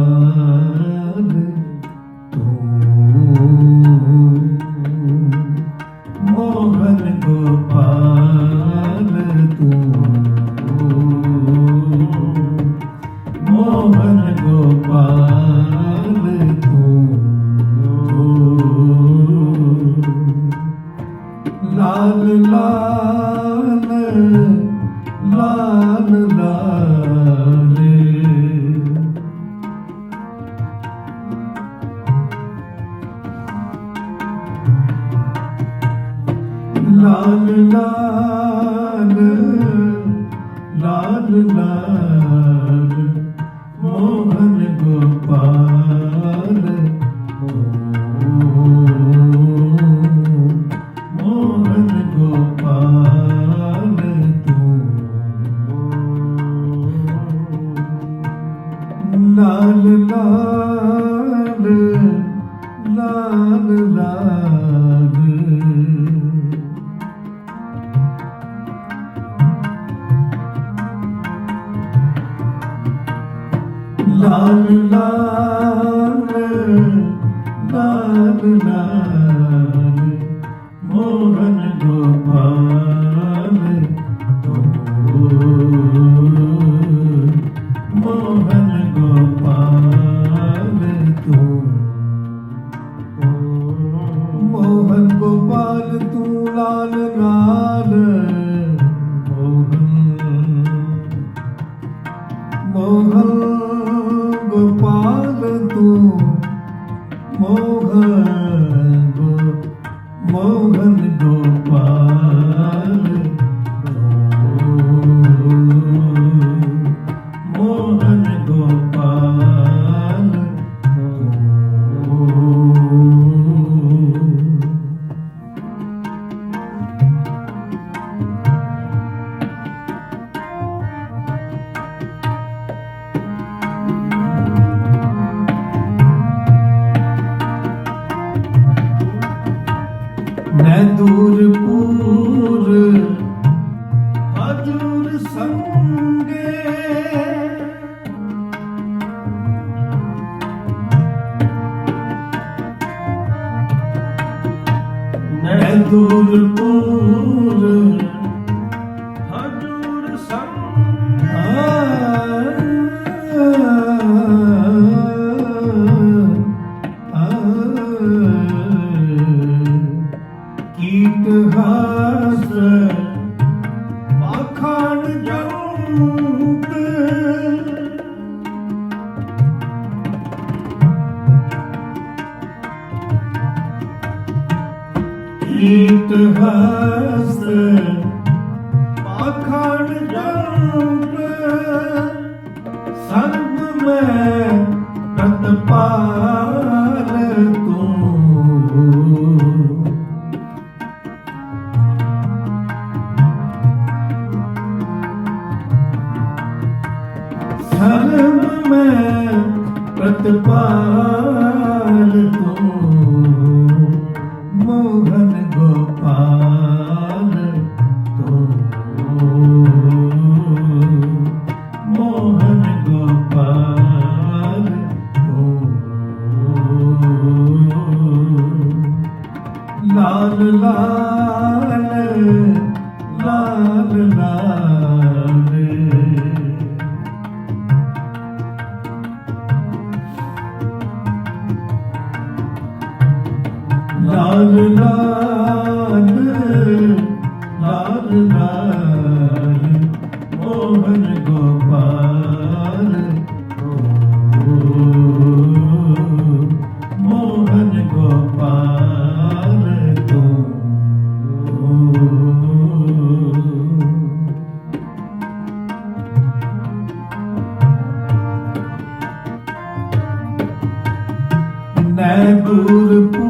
Allah. ਲਾਲ ਲਾਲ ਲਾਲ ਲਾਲ। ਲਾਲ ਲਾਲ ਲਾਲ ਲਾਲ ਮੋਹਨ ਗੋਪਾਲ मोहन गोपाल ਪ੍ਰੀਤ ਹਸ ਪਖੜ ਜਾਉਂ ਸਰਬ ਮੈਂ ਰਤ ਪਾ পারনা ਮੈਂ ਦੂਰ ਪੂ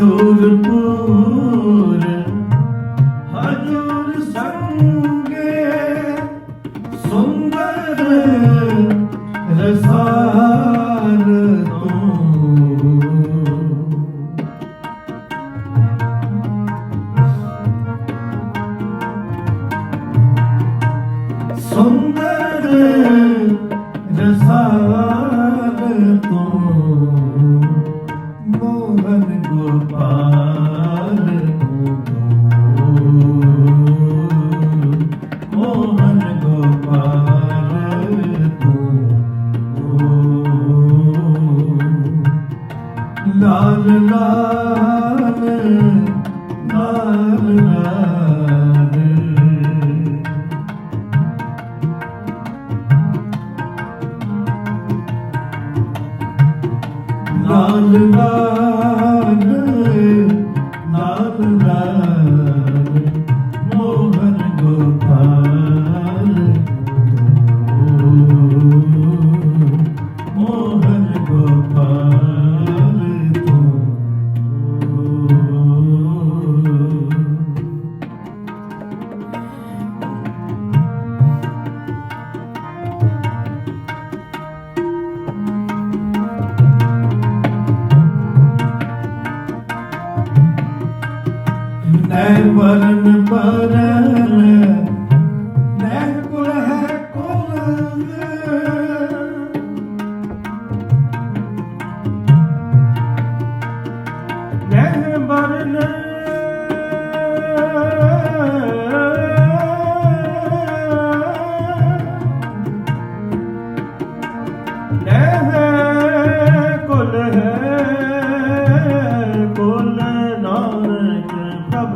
dovrbu शोभन गोपाल मोहन गोपाल लाल लाल लाल लाल ਨੈ ਵਰਨ ਪਰਨ ਨੈ ਕੁਲ ਹੈ ਕੋਲ। ਨੈ ਵਰਨ। ਨਹਿ ਕੁਲ ਹੈ ਕੁਲ।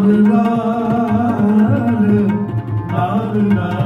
ਨਾਲ ਨਾਲ ਨਾਲ ਨਾਲ